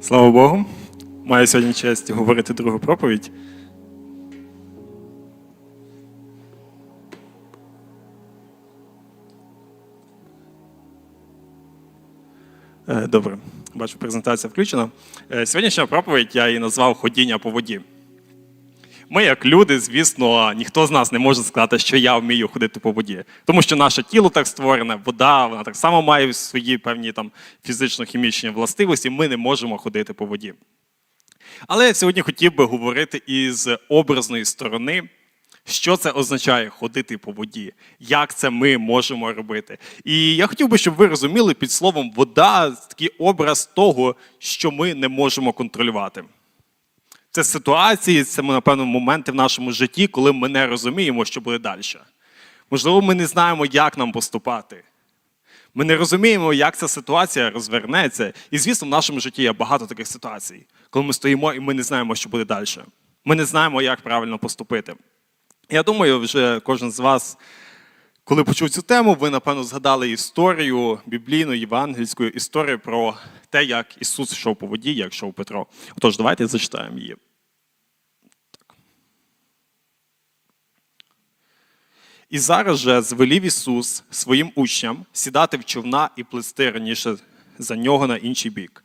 Слава Богу. Маю сьогодні честь говорити другу проповідь. Е, Добре, бачу, презентація включена. Е, Сьогоднішня проповідь я її назвав Ходіння по воді. Ми, як люди, звісно, ніхто з нас не може сказати, що я вмію ходити по воді. Тому що наше тіло так створене, вода, вона так само має свої певні там фізично-хімічні властивості. Ми не можемо ходити по воді. Але я сьогодні хотів би говорити із образної сторони, що це означає ходити по воді, як це ми можемо робити. І я хотів би, щоб ви розуміли під словом вода такий образ того, що ми не можемо контролювати. Це ситуації, це, напевно, моменти в нашому житті, коли ми не розуміємо, що буде далі. Можливо, ми не знаємо, як нам поступати. Ми не розуміємо, як ця ситуація розвернеться. І, звісно, в нашому житті є багато таких ситуацій, коли ми стоїмо і ми не знаємо, що буде далі. Ми не знаємо, як правильно поступити. Я думаю, вже кожен з вас, коли почув цю тему, ви, напевно, згадали історію біблійну, євангельську історію про те, як Ісус йшов по воді, як йшов Петро. Отож, давайте зачитаємо її. І зараз же звелів Ісус своїм учням сідати в човна і плисти раніше за нього на інший бік.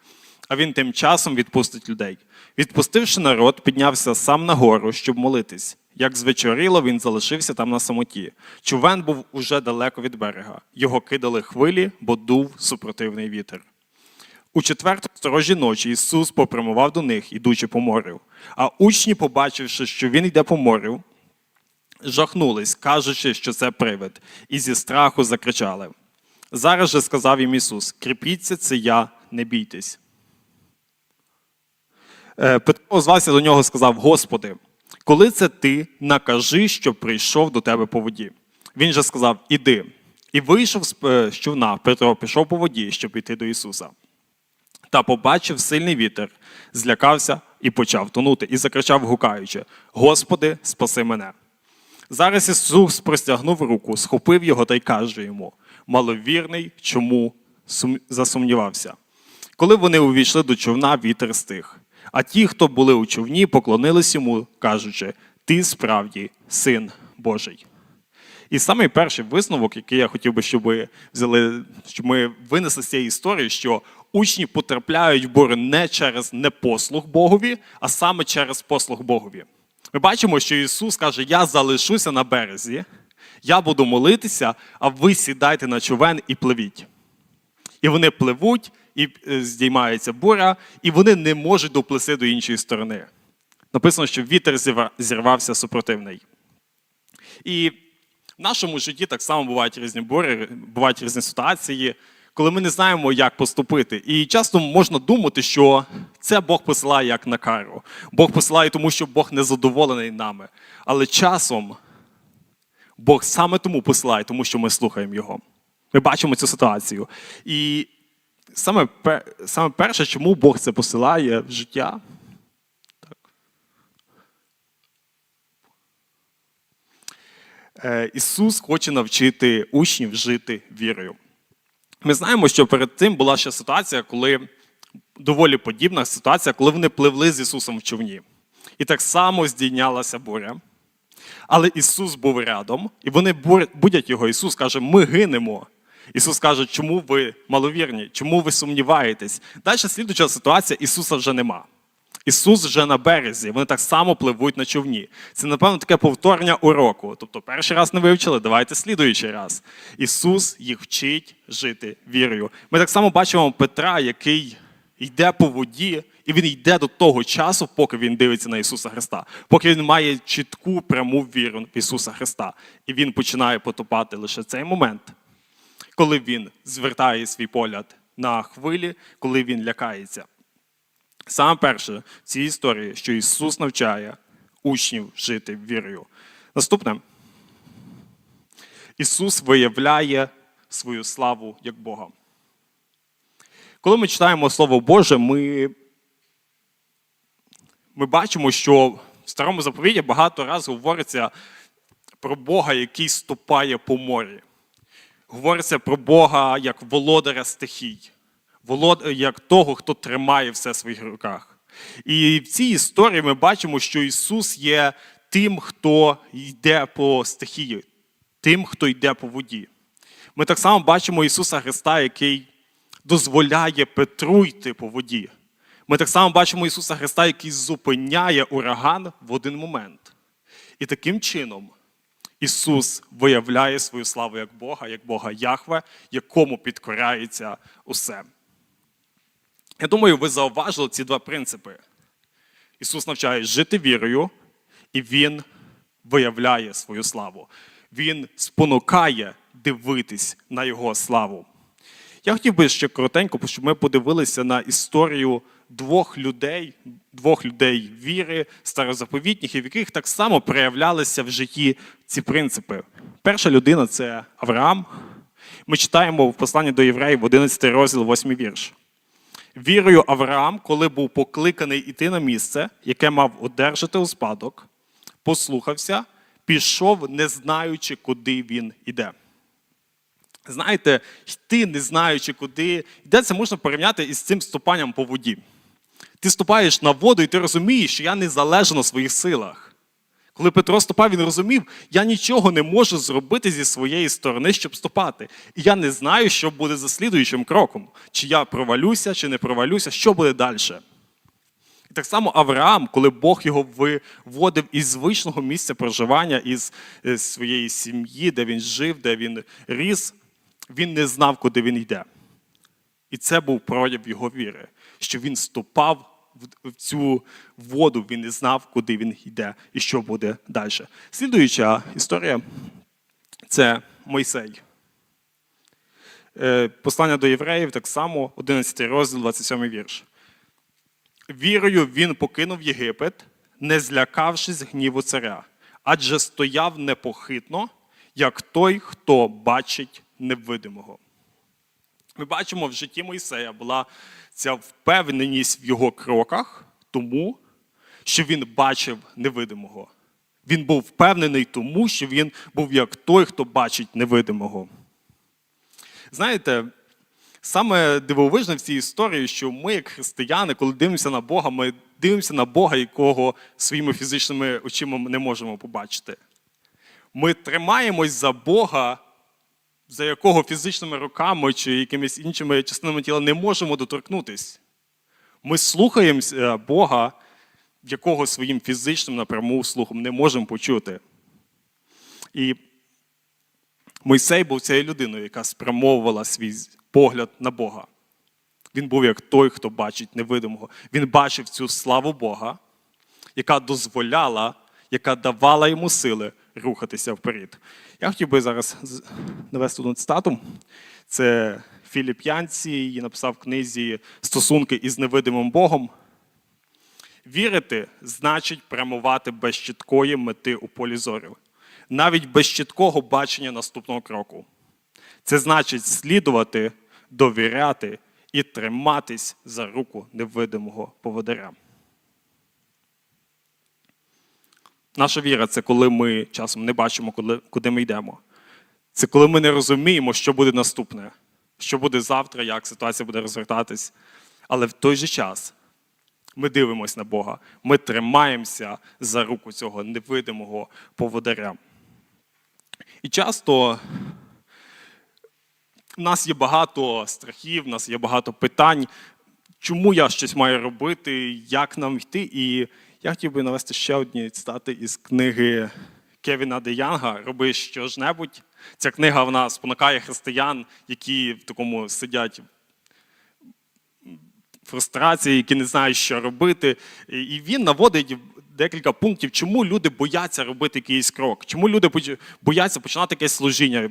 А він тим часом відпустить людей. Відпустивши народ, піднявся сам на гору, щоб молитись. Як звечоріло, він залишився там на самоті. Човен був уже далеко від берега. Його кидали хвилі, бо дув супротивний вітер. У четверту сторожі ночі Ісус попрямував до них, ідучи по морю. А учні, побачивши, що він йде по морю, жахнулись, кажучи, що це привид, і зі страху закричали. Зараз же сказав їм Ісус: кріпіться, це я, не бійтесь. Е, Петро озвався до нього сказав: Господи, коли це ти, накажи, що прийшов до тебе по воді. Він же сказав: Іди. І вийшов з е, човна, Петро пішов по воді, щоб йти до Ісуса. Та побачив сильний вітер, злякався і почав тонути, і закричав, гукаючи: Господи, спаси мене. Зараз Ісус простягнув руку, схопив його та й каже йому: маловірний, чому засумнівався. Коли вони увійшли до човна, вітер стих. А ті, хто були у човні, поклонились йому, кажучи: Ти справді син Божий. І самий перший висновок, який я хотів би, щоб ви взяли, щоб ми винесли з цієї історії, що учні потрапляють в бури не через непослух Богові, а саме через послух Богові. Ми бачимо, що Ісус каже: Я залишуся на березі, я буду молитися, а ви сідайте на човен і пливіть. І вони пливуть, і е, здіймається буря, і вони не можуть доплисти до іншої сторони. Написано, що вітер зірвався супротивний. І в нашому житті так само бувають різні бурі, бувають різні ситуації, коли ми не знаємо, як поступити. І часто можна думати, що це Бог посилає як на кару. Бог посилає, тому що Бог не задоволений нами. Але часом Бог саме тому посилає, тому що ми слухаємо Його. Ми бачимо цю ситуацію. І саме, саме перше, чому Бог це посилає в життя, Е, Ісус хоче навчити учнів жити вірою. Ми знаємо, що перед тим була ще ситуація, коли доволі подібна ситуація, коли вони пливли з Ісусом в човні. І так само здійнялася буря. Але Ісус був рядом, і вони будять його. Ісус каже: Ми гинемо. Ісус каже, чому ви маловірні, чому ви сумніваєтесь? Далі слідуча ситуація, Ісуса вже нема. Ісус вже на березі, вони так само пливуть на човні. Це, напевно, таке повторення уроку. Тобто, перший раз не вивчили, давайте слідуючий раз. Ісус їх вчить жити вірою. Ми так само бачимо Петра, який йде по воді, і він йде до того часу, поки він дивиться на Ісуса Христа, поки він має чітку пряму віру в Ісуса Христа. І він починає потопати лише цей момент, коли він звертає свій погляд на хвилі, коли він лякається. Саме перше в цій історії, що Ісус навчає учнів жити вірою. Наступне. Ісус виявляє свою славу як Бога. Коли ми читаємо Слово Боже, ми, ми бачимо, що в старому заповіті багато разів говориться про Бога, який ступає по морі. Говориться про Бога як володаря стихій, волод... як того, хто тримає все в своїх руках. І в цій історії ми бачимо, що Ісус є тим, хто йде по стихії, тим, хто йде по воді. Ми так само бачимо Ісуса Христа, який дозволяє Петру йти по воді. Ми так само бачимо Ісуса Христа, який зупиняє ураган в один момент. І таким чином Ісус виявляє свою славу як Бога, як Бога Яхве, якому підкоряється усе. Я думаю, ви зауважили ці два принципи. Ісус навчає жити вірою, і Він виявляє свою славу. Він спонукає дивитись на Його славу. Я хотів би ще коротенько, щоб ми подивилися на історію двох людей, двох людей віри, старозаповітніх, в яких так само проявлялися в житті ці принципи. Перша людина це Авраам. Ми читаємо в посланні до євреїв 11 розділ, 8 вірш. Вірою Авраам, коли був покликаний іти на місце, яке мав одержати у спадок, послухався, пішов, не знаючи, куди він іде. Знаєте, йти, не знаючи, куди йде, це можна порівняти із цим ступанням по воді. Ти ступаєш на воду, і ти розумієш, що я не залежу на своїх силах. Коли Петро ступав, він розумів, я нічого не можу зробити зі своєї сторони, щоб ступати. І я не знаю, що буде за слідуючим кроком. Чи я провалюся, чи не провалюся, що буде далі. І так само Авраам, коли Бог його виводив із звичного місця проживання, із е, своєї сім'ї, де він жив, де він ріс, він не знав, куди він йде. І це був прояв його віри, що він ступав в- цю воду, він не знав, куди він йде і що буде далі. Слідуюча історія це Мойсей. Е, Послання до євреїв так само, 11 розділ, 27 вірш. Вірою він покинув Єгипет, не злякавшись гніву царя, адже стояв непохитно, як той, хто бачить невидимого. Ми бачимо, в житті Мойсея була ця впевненість в його кроках, тому що він бачив невидимого. Він був впевнений тому, що він був як той, хто бачить невидимого. Знаєте, саме дивовижне в цій історії, що ми, як християни, коли дивимося на Бога, ми дивимося на Бога, якого своїми фізичними очима не можемо побачити. Ми тримаємось за Бога, за якого фізичними руками чи якимись іншими частинами тіла не можемо доторкнутись. Ми слухаємося Бога, якого своїм фізичним напряму слухом не можемо почути. І Мойсей був цією людиною, яка спрямовувала свій погляд на Бога. Він був як той, хто бачить невидимого. Він бачив цю славу Бога, яка дозволяла, яка давала йому сили рухатися вперед. Я хотів би зараз навести одну цитату. Це Філіп Янці, її написав в книзі Стосунки із невидимим Богом. Вірити значить прямувати без чіткої мети у полі зору, навіть без чіткого бачення наступного кроку. Це значить слідувати, довіряти і триматись за руку невидимого поводиря. Наша віра це коли ми часом не бачимо, куди- куди ми йдемо. Це коли ми не розуміємо, що буде наступне, що буде завтра, як ситуація буде розвертатись. Але в той же час ми дивимося на Бога, ми тримаємося за руку цього невидимого поводаря. І часто в нас є багато страхів, в нас є багато питань, чому я щось маю робити, як нам йти. І я хотів би навести ще одні цитати із книги Кевіна Де Янга Роби що-небудь. Ця книга вона спонукає християн, які в такому сидять фрустрації, які не знають, що робити. І він наводить декілька пунктів, чому люди бояться робити якийсь крок, чому люди бояться починати якесь служіння,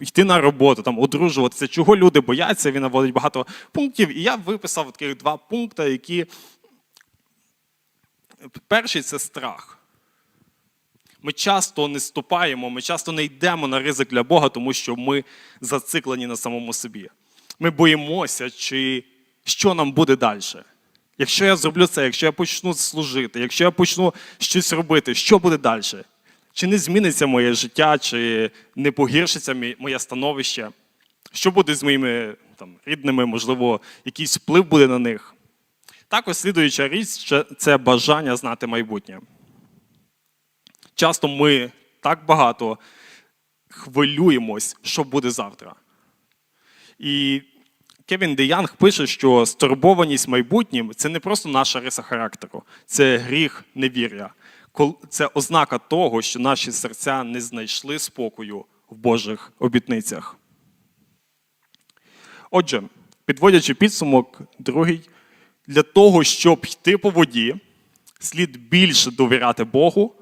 йти на роботу, там, одружуватися. Чого люди бояться? Він наводить багато пунктів. І я виписав таких два пункти, які перший це страх. Ми часто не ступаємо, ми часто не йдемо на ризик для Бога, тому що ми зациклені на самому собі. Ми боїмося, чи що нам буде далі. Якщо я зроблю це, якщо я почну служити, якщо я почну щось робити, що буде далі? Чи не зміниться моє життя, чи не погіршиться моє становище? Що буде з моїми там, рідними, можливо, якийсь вплив буде на них. Також слідуюча річ це бажання знати майбутнє. Часто ми так багато хвилюємось, що буде завтра. І Кевін Де Янг пише, що стурбованість майбутнім це не просто наша риса характеру, це гріх невір'я. Це ознака того, що наші серця не знайшли спокою в Божих обітницях. Отже, підводячи підсумок, другий, для того, щоб йти по воді, слід більше довіряти Богу,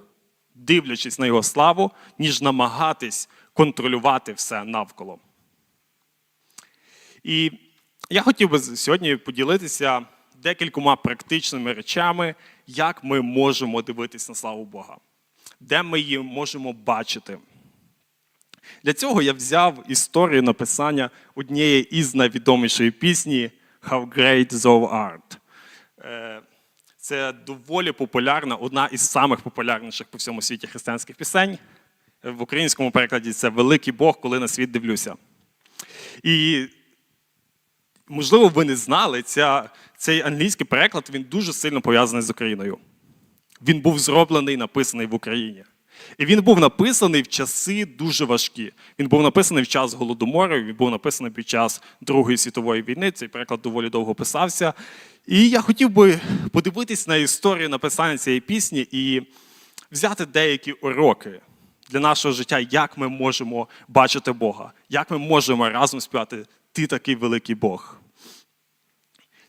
дивлячись на його славу, ніж намагатись контролювати все навколо. І я хотів би сьогодні поділитися декількома практичними речами, як ми можемо дивитись на славу Бога, де ми її можемо бачити. Для цього я взяв історію написання однієї із найвідомішої пісні How Great Thou Art. Е, Це доволі популярна, одна із самих популярніших по всьому світі християнських пісень. В українському перекладі це Великий Бог, коли на світ дивлюся. І можливо, ви не знали, ця, цей англійський переклад він дуже сильно пов'язаний з Україною. Він був зроблений, і написаний в Україні. І він був написаний в часи дуже важкі. Він був написаний в час голодомору, він був написаний під час Другої світової війни. Цей переклад доволі довго писався. І я хотів би подивитись на історію написання цієї пісні і взяти деякі уроки для нашого життя, як ми можемо бачити Бога, як ми можемо разом співати Ти такий великий Бог.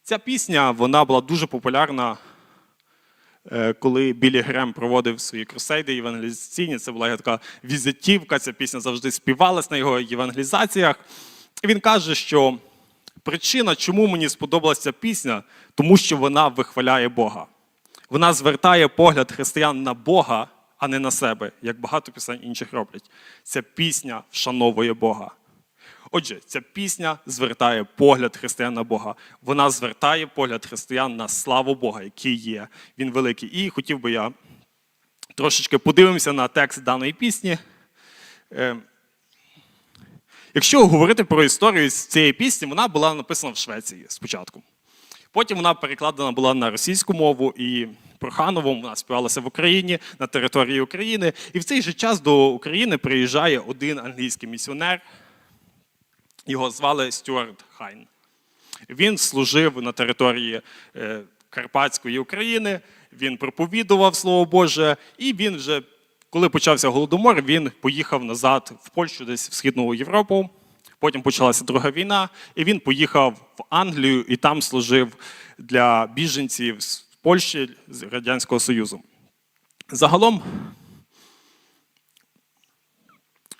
Ця пісня вона була дуже популярна, коли Білі Грем проводив свої крусейди євангелізаційні. Це була така візитівка, ця пісня завжди співалась на його євангелізаціях. І він каже, що причина, чому мені сподобалася ця пісня, тому що вона вихваляє Бога. Вона звертає погляд християн на Бога, а не на себе, як багато пісень інших роблять. Ця пісня вшановує Бога. Отже, ця пісня звертає погляд християн на Бога. Вона звертає погляд християн на славу Бога, який є. Він великий. І хотів би я трошечки подивимося на текст даної пісні. Е, Якщо говорити про історію цієї пісні, вона була написана в Швеції спочатку. Потім вона перекладена була на російську мову і Проханову вона співалася в Україні на території України. І в цей же час до України приїжджає один англійський місіонер. Його звали Стюарт Хайн. Він служив на території е, Карпатської України, він проповідував Слово Боже, і він вже, коли почався голодомор, він поїхав назад в Польщу, десь в Східну Європу. Потім почалася друга війна, і він поїхав в Англію і там служив для біженців з Польщі з Радянського Союзу. Загалом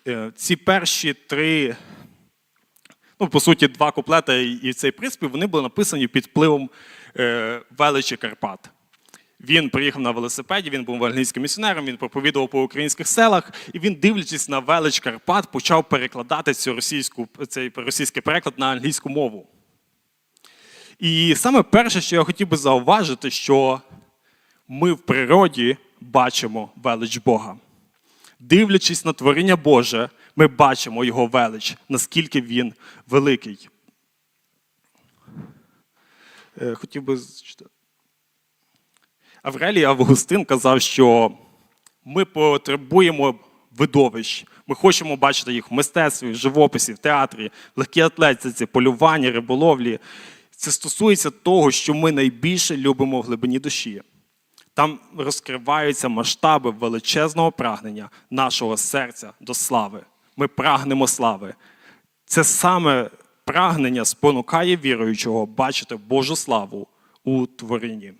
е, ці перші три ну, по суті, два куплети і цей приспів вони були написані під впливом е, величі Карпат. Він приїхав на велосипеді, він був англійським місіонером, він проповідував по українських селах, і він, дивлячись на велич Карпат, почав перекладати цю російську, цей російський переклад на англійську мову. І саме перше, що я хотів би зауважити, що ми в природі бачимо велич Бога. Дивлячись на творіння Боже, ми бачимо його велич, наскільки він великий. Е, Хотів би зачитати. Аврелій Августин казав, що ми потребуємо видовищ. Ми хочемо бачити їх в мистецтві, в живописі, в театрі, в легкій атлетиці, полюванні, риболовлі. Це стосується того, що ми найбільше любимо в глибині душі. Там розкриваються масштаби величезного прагнення нашого серця до слави. Ми прагнемо слави. Це саме прагнення спонукає віруючого бачити Божу славу у творінні.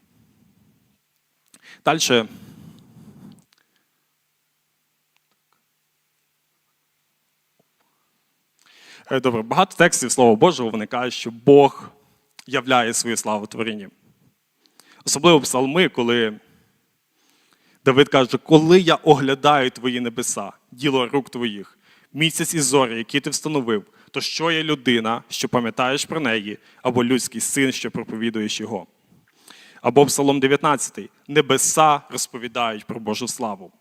Далі. Е, Добре, багато текстів Слова Божого вони кажуть, що Бог являє свою славу творінні. Особливо псалми, коли Давид каже, коли я оглядаю твої небеса, діло рук твоїх, місяць і зорі, які ти встановив, то що є людина, що пам'ятаєш про неї, або людський син, що проповідуєш його. Або Псалом 19. Небеса розповідають про Божу славу.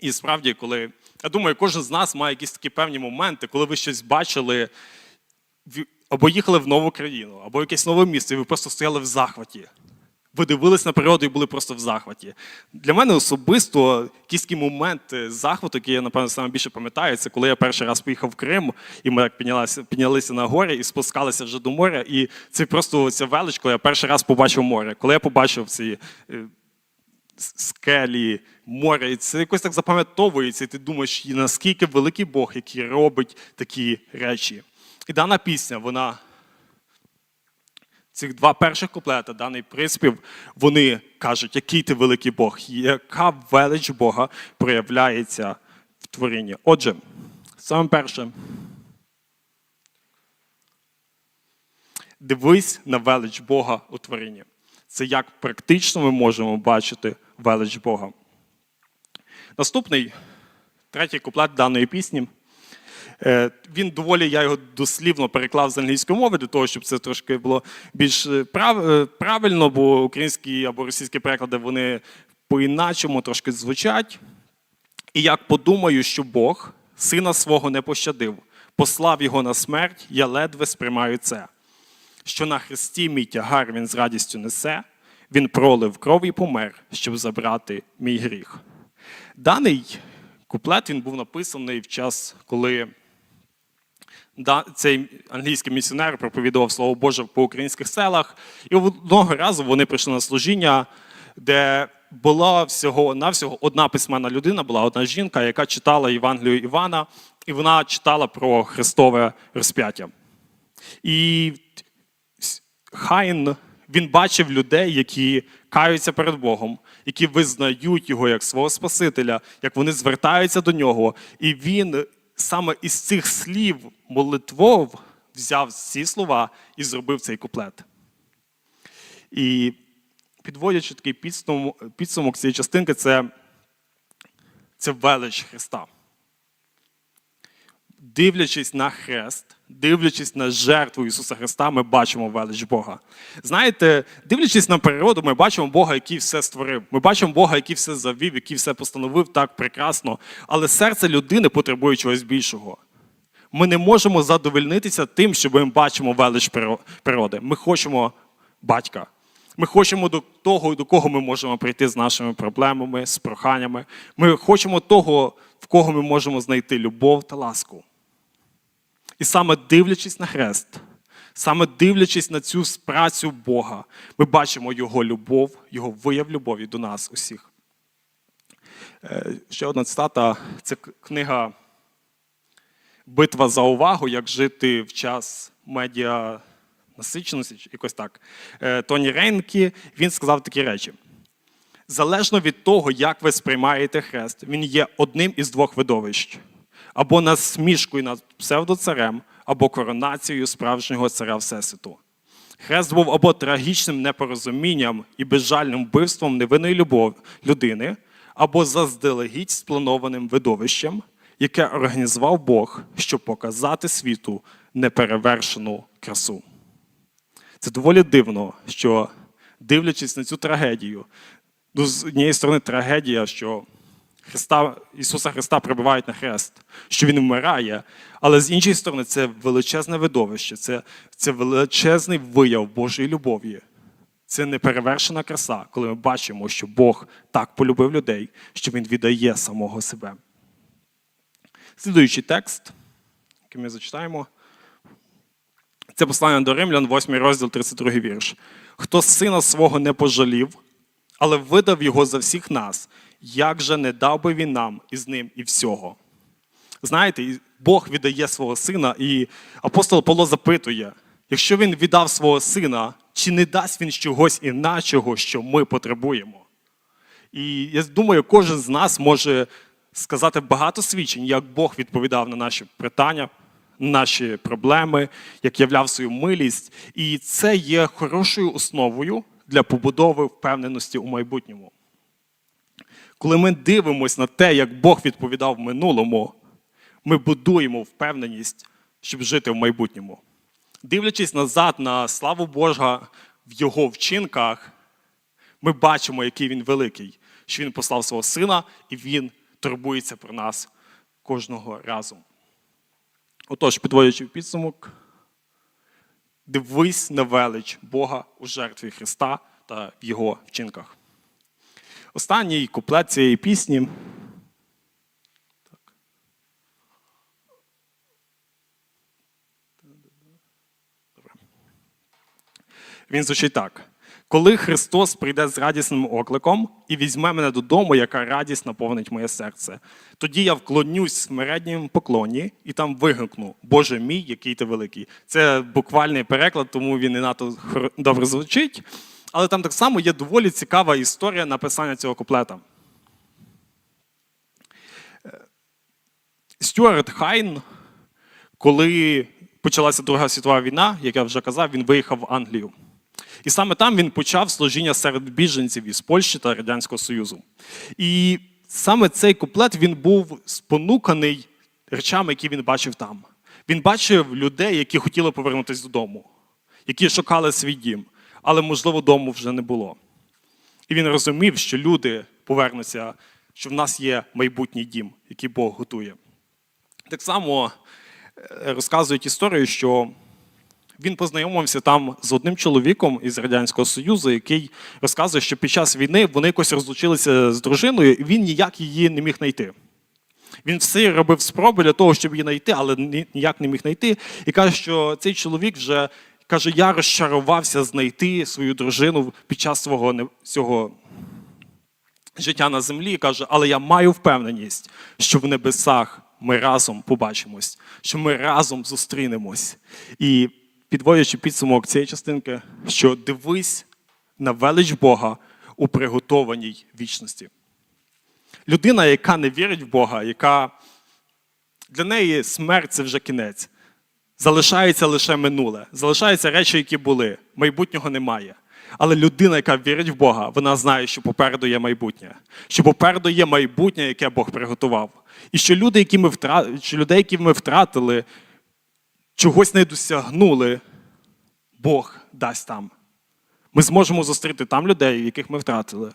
І справді, коли я думаю, кожен з нас має якісь такі певні моменти, коли ви щось бачили, або їхали в нову країну, або якесь нове місце, і ви просто стояли в захваті. Ви дивились на природу і були просто в захваті. Для мене особисто якийсь момент захвату, який я, напевно, саме більше пам'ятаю, це коли я перший раз поїхав в Крим, і ми так піднялися, піднялися на гори і спускалися вже до моря. І це просто ця велич, коли я перший раз побачив море. Коли я побачив ці е, скелі, море, і це якось так запам'ятовується, і ти думаєш, наскільки великий Бог, який робить такі речі. І дана пісня, вона цих два перших куплета, даний приспів, вони кажуть, який ти великий Бог, яка велич Бога проявляється в творінні. Отже, саме перше, дивись на велич Бога у творінні. Це як практично ми можемо бачити велич Бога. Наступний, третій куплет даної пісні. Е, Він доволі, я його дослівно переклав з англійської мови для того, щоб це трошки було більш е, е, правильно, бо українські або російські переклади вони по-іначому трошки звучать. І як подумаю, що Бог сина свого не пощадив, послав його на смерть, я ледве сприймаю це. Що на хресті мій тягар він з радістю несе, він пролив кров і помер, щоб забрати мій гріх. Даний куплет він був написаний в час, коли цей англійський місіонер проповідував Слово Боже по українських селах. І одного разу вони прийшли на служіння, де була всього навсього одна письменна людина, була одна жінка, яка читала Євангелію Івана, і вона читала про Христове розп'яття. І Хайн він бачив людей, які каються перед Богом, які визнають його як свого Спасителя, як вони звертаються до нього. І він саме із цих слів молитвов взяв ці слова і зробив цей куплет. І підводячи такий підсумок, підсумок цієї частинки, це, це велич Христа дивлячись на хрест, дивлячись на жертву Ісуса Христа, ми бачимо велич Бога. Знаєте, дивлячись на природу, ми бачимо Бога, який все створив. Ми бачимо Бога, який все завів, який все постановив так прекрасно. Але серце людини потребує чогось більшого. Ми не можемо задовольнитися тим, що ми бачимо велич природи. Ми хочемо батька. Ми хочемо до того, до кого ми можемо прийти з нашими проблемами, з проханнями. Ми хочемо того, в кого ми можемо знайти любов та ласку. І саме дивлячись на хрест, саме дивлячись на цю працю Бога, ми бачимо Його любов, Його вияв любові до нас усіх. Е, Ще одна цитата це книга Битва за увагу, як жити в час медіа насиченості, якось так. Е, Тоні Рейнкі він сказав такі речі. Залежно від того, як ви сприймаєте хрест, він є одним із двох видовищ: або насмішкою над псевдоцарем, або коронацією справжнього царя Всесвіту. Хрест був або трагічним непорозумінням і безжальним вбивством невинної любов людини, або заздалегідь спланованим видовищем, яке організував Бог, щоб показати світу неперевершену красу. Це доволі дивно, що дивлячись на цю трагедію, ну, з однієї сторони, трагедія, що Христа, Ісуса Христа прибивають на хрест, що Він вмирає, але з іншої сторони, це величезне видовище, це, це величезний вияв Божої любові. Це неперевершена краса, коли ми бачимо, що Бог так полюбив людей, що Він віддає самого себе. Слідуючий текст, який ми зачитаємо. Це послання до Римлян, 8 розділ, 32 вірш. Хто сина свого не пожалів, але видав його за всіх нас, як же не дав би він нам із ним і всього? Знаєте, Бог віддає свого сина, і апостол Павло запитує: якщо він віддав свого сина, чи не дасть він чогось іначого, що ми потребуємо? І я думаю, кожен з нас може сказати багато свідчень, як Бог відповідав на наші питання, на наші проблеми, як являв свою милість. І це є хорошою основою для побудови впевненості у майбутньому. Коли ми дивимося на те, як Бог відповідав в минулому, ми будуємо впевненість, щоб жити в майбутньому. Дивлячись назад на славу Божа в його вчинках, ми бачимо, який він великий, що він послав свого сина, і він турбується про нас кожного разу. Отож, підводячи підсумок, Дивись на велич Бога у жертві Христа та в Його вчинках. Останній куплет цієї пісні. Він звучить так. Коли Христос прийде з радісним окликом і візьме мене додому, яка радість наповнить моє серце, тоді я вклонюсь в смиреннім поклоні і там вигукну Боже мій, який ти великий. Це буквальний переклад, тому він не надто добре звучить. Але там так само є доволі цікава історія написання цього куплета. Е, Стюарт Хайн, коли почалася Друга світова війна, як я вже казав, він виїхав в Англію. І саме там він почав служіння серед біженців із Польщі та Радянського Союзу. І саме цей куплет він був спонуканий речами, які він бачив там. Він бачив людей, які хотіли повернутися додому, які шукали свій дім, але, можливо, дому вже не було. І він розумів, що люди повернуться, що в нас є майбутній дім, який Бог готує. Так само е, розказують історію, що він познайомився там з одним чоловіком із Радянського Союзу, який розказує, що під час війни вони якось розлучилися з дружиною, і він ніяк її не міг знайти. Він все робив спроби для того, щоб її знайти, але ніяк не міг знайти. І каже, що цей чоловік вже каже: я розчарувався знайти свою дружину під час свого цього життя на землі. Каже, але я маю впевненість, що в небесах ми разом побачимось, що ми разом зустрінемось. І підводячи підсумок цієї частинки, що дивись на велич Бога у приготованій вічності. Людина, яка не вірить в Бога, яка для неї смерть це вже кінець. Залишається лише минуле, залишаються речі, які були, майбутнього немає. Але людина, яка вірить в Бога, вона знає, що попереду є майбутнє, що попереду є майбутнє, яке Бог приготував. І що люди, які ми втратили, що людей, які ми втратили, чогось не досягнули, Бог дасть там. Ми зможемо зустріти там людей, яких ми втратили.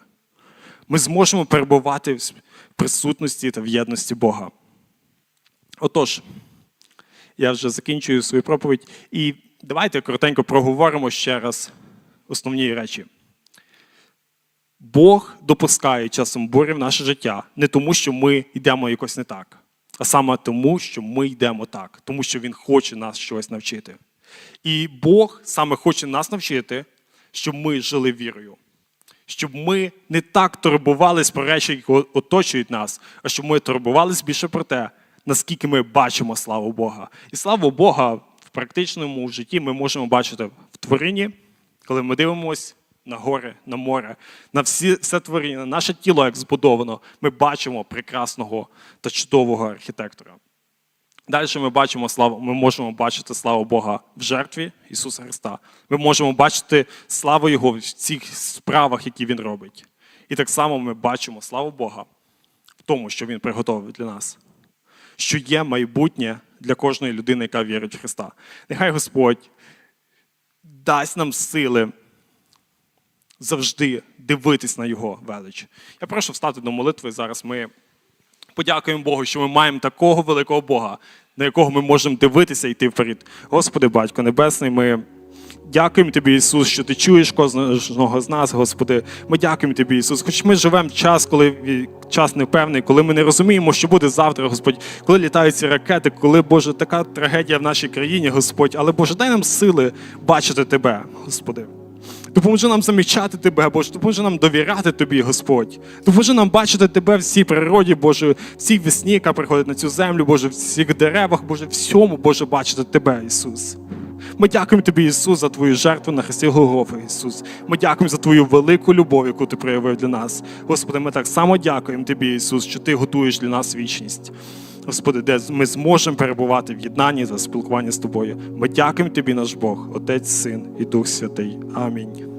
Ми зможемо перебувати в присутності та в єдності Бога. Отож, я вже закінчую свою проповідь. І давайте коротенько проговоримо ще раз основні речі. Бог допускає часом бурі в наше життя не тому, що ми йдемо якось не так, а саме тому, що ми йдемо так, тому що Він хоче нас щось навчити. І Бог саме хоче нас навчити, щоб ми жили вірою. Щоб ми не так турбувались про речі, які оточують нас, а щоб ми турбувались більше про те, наскільки ми бачимо славу Бога. І славу Бога в практичному житті ми можемо бачити в творінні, коли ми дивимося на гори, на море, на всі, все творіння, на наше тіло, як збудовано, ми бачимо прекрасного та чудового архітектора. Далі ми бачимо славу, ми можемо бачити славу Бога в жертві Ісуса Христа. Ми можемо бачити славу Його в цих справах, які Він робить. І так само ми бачимо славу Бога в тому, що Він приготовив для нас, що є майбутнє для кожної людини, яка вірить в Христа. Нехай Господь дасть нам сили завжди дивитись на Його велич. Я прошу встати до молитви. Зараз ми подякуємо Богу, що ми маємо такого великого Бога, на якого ми можемо дивитися і йти вперед. Господи, Батько Небесний, ми дякуємо Тобі, Ісус, що Ти чуєш кожного з нас, Господи. Ми дякуємо Тобі, Ісус. Хоч ми живемо час, коли час непевний, коли ми не розуміємо, що буде завтра, Господь, коли літають ці ракети, коли, Боже, така трагедія в нашій країні, Господь. Але Боже, дай нам сили бачити Тебе, Господи. Допоможи нам замічати Тебе, Боже, допоможи нам довіряти Тобі, Господь. Допоможи нам бачити Тебе в цій природі, Боже, в цій весні, яка приходить на цю землю, Боже, в цих деревах, Боже, всьому, Боже, бачити Тебе, Ісус. Ми дякуємо Тобі, Ісус, за Твою жертву на Христі Голгофи, Ісус. Ми дякуємо за Твою велику любов, яку Ти проявив для нас. Господи, ми так само дякуємо Тобі, Ісус, що Ти готуєш для нас вічність. Господи, де ми зможемо перебувати в єднанні за спілкування з Тобою. Ми дякуємо Тобі, наш Бог, Отець, Син і Дух Святий. Амінь.